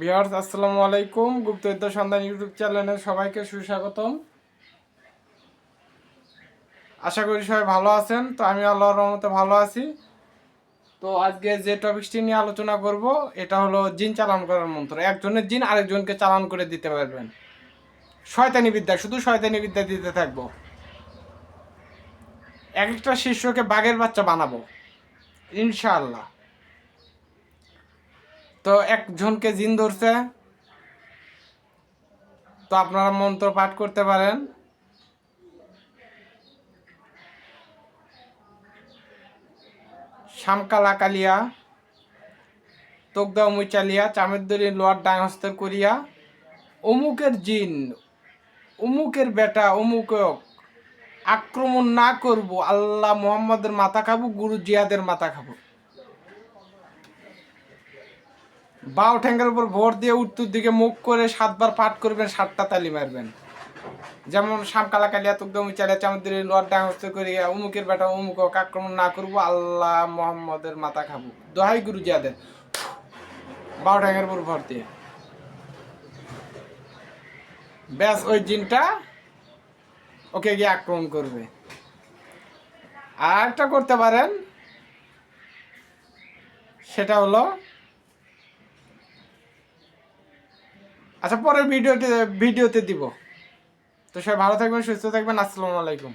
Viewers, আসসালামু আলাইকুম। গুপ্তবিদ্যা সন্ধান ইউটিউব চ্যানেলে সবাইকে সুস্বাগতম। আশা করি সবাই ভালো আছেন। তো আমি আল্লাহর রহমতে ভালো আছি। তো আজকে যে টপিকটি নিয়ে আলোচনা করব, এটা হলো জিন চালান করার মন্ত্র। একজনের জিন আরেকজনকে চালান করে দিতে পারবেন। শয়তানি বিদ্যা, শুধু শয়তানি বিদ্যা দিতে থাকব। এক একটা শিষ্যকে বাঘের বাচ্চা বানাবো। ইনশাআল্লাহ। তো একজনকে জিন ধরছে। তো আপনারা মন্ত্র পাঠ করতে পারেন। শামকালা কালিয়া তোকদা মুচালিয়া চামের দরি লোয়ার ডাং হস্ত করিয়া অমুকের জিন অমুকের বেটা অমুক আক্রমণ না করব, আল্লাহ মোহাম্মদের মাথা খাব, গুরু জিয়াদের মাথা খাব। বাউ ঠ্যাঙ্গের উপর ভোর দিয়ে উত্তর দিকে মুখ করে সাতবার পাঠ করবেন, সাতটা তালি মারবেন। যেমন শামকালা কালিয়া তুকদম চালিয়া চামুদ্রি লোয়ার ডাং হস্ত করিয়া অমুকের বেটা অমুক আক্রমণ না করব, আল্লাহ মোহাম্মদের মাথা খাব। দোহাই গুরু জিয়াদের। বাউ ঠ্যাঙ্গের উপর ভর দিয়ে। ব্যাস, ওই জিনটা ওকে গিয়ে আক্রমণ করবে। আর একটা করতে পারেন, সেটা হলো আচ্ছা পরের ভিডিওতে ভিডিওতে দিব। তো সবাই ভালো থাকবেন সুস্থ থাকবেন আসসালামু আলাইকুম।